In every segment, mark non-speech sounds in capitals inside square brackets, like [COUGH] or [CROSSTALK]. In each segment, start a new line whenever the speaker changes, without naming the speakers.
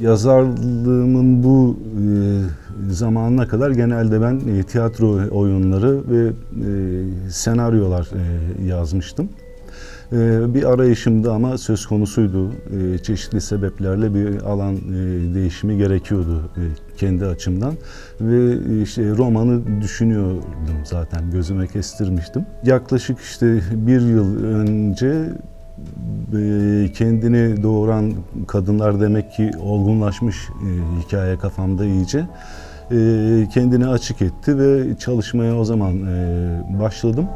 Yazarlığımın bu e, zamanına kadar genelde ben e, tiyatro oyunları ve e, senaryolar e, yazmıştım. E, bir arayışımdı ama söz konusuydu. Çeşitli sebeplerle bir alan değişimi gerekiyordu kendi açımdan. Ve işte romanı düşünüyordum zaten gözüme kestirmiştim. Yaklaşık işte bir yıl önce kendini doğuran kadınlar demek ki olgunlaşmış e, hikaye kafamda iyice. E, kendini açık etti ve çalışmaya o zaman e, başladım.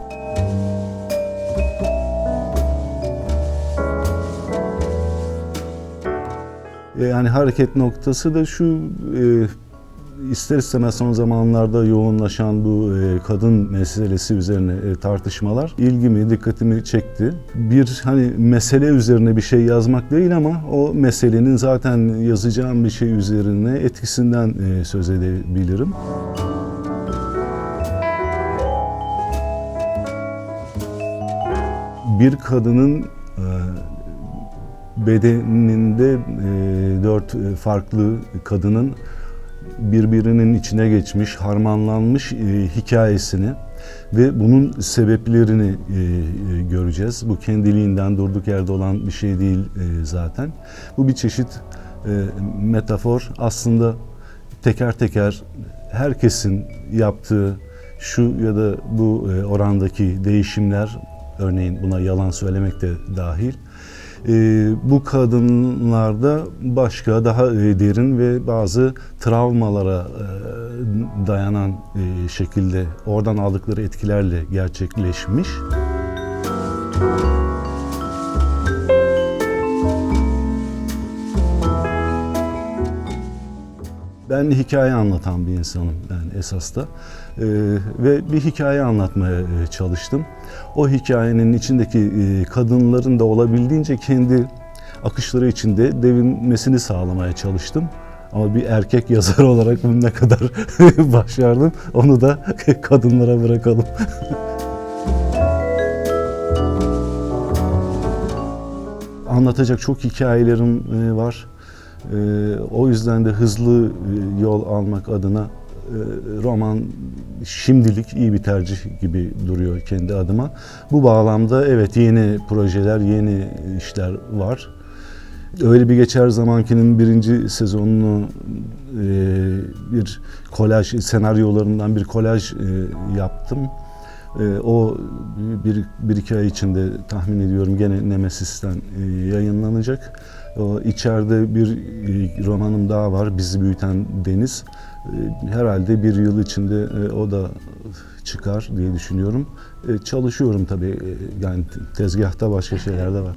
Yani hareket noktası da şu e, ister istemez son zamanlarda yoğunlaşan bu e, kadın meselesi üzerine e, tartışmalar ilgimi, dikkatimi çekti. Bir hani mesele üzerine bir şey yazmak değil ama o meselenin zaten yazacağım bir şey üzerine etkisinden e, söz edebilirim. Bir kadının bedeninde dört farklı kadının birbirinin içine geçmiş, harmanlanmış e, hikayesini ve bunun sebeplerini e, e, göreceğiz. Bu kendiliğinden durduk yerde olan bir şey değil e, zaten. Bu bir çeşit metafor. Aslında teker teker herkesin yaptığı şu ya da bu orandaki değişimler, örneğin buna yalan söylemek de dahil, e, bu kadınlarda başka daha e, derin ve bazı travmalara e, dayanan e, şekilde oradan aldıkları etkilerle gerçekleşmiş. Ben hikaye anlatan bir insanım yani esas da. Ee, ve bir hikaye anlatmaya e, çalıştım. O hikayenin içindeki e, kadınların da olabildiğince kendi akışları içinde devinmesini sağlamaya çalıştım. Ama bir erkek yazar olarak bunu ne kadar [LAUGHS] başardım onu da [LAUGHS] kadınlara bırakalım. [LAUGHS] Anlatacak çok hikayelerim e, var. E, O yüzden de hızlı e, yol almak adına e, roman şimdilik iyi bir tercih gibi duruyor kendi adıma. Bu bağlamda evet yeni projeler, yeni işler var. Öyle bir geçer zamankinin birinci sezonunu e, bir kolaj senaryolarından bir kolaj yaptım. E, o bir, bir iki ay içinde tahmin ediyorum gene Nemesis'ten e, yayınlanacak. O içeride bir e, romanım daha var, Bizi Büyüten Deniz. E, herhalde bir yıl içinde e, o da çıkar diye düşünüyorum. E, çalışıyorum tabii, e, yani tezgahta başka şeyler de var.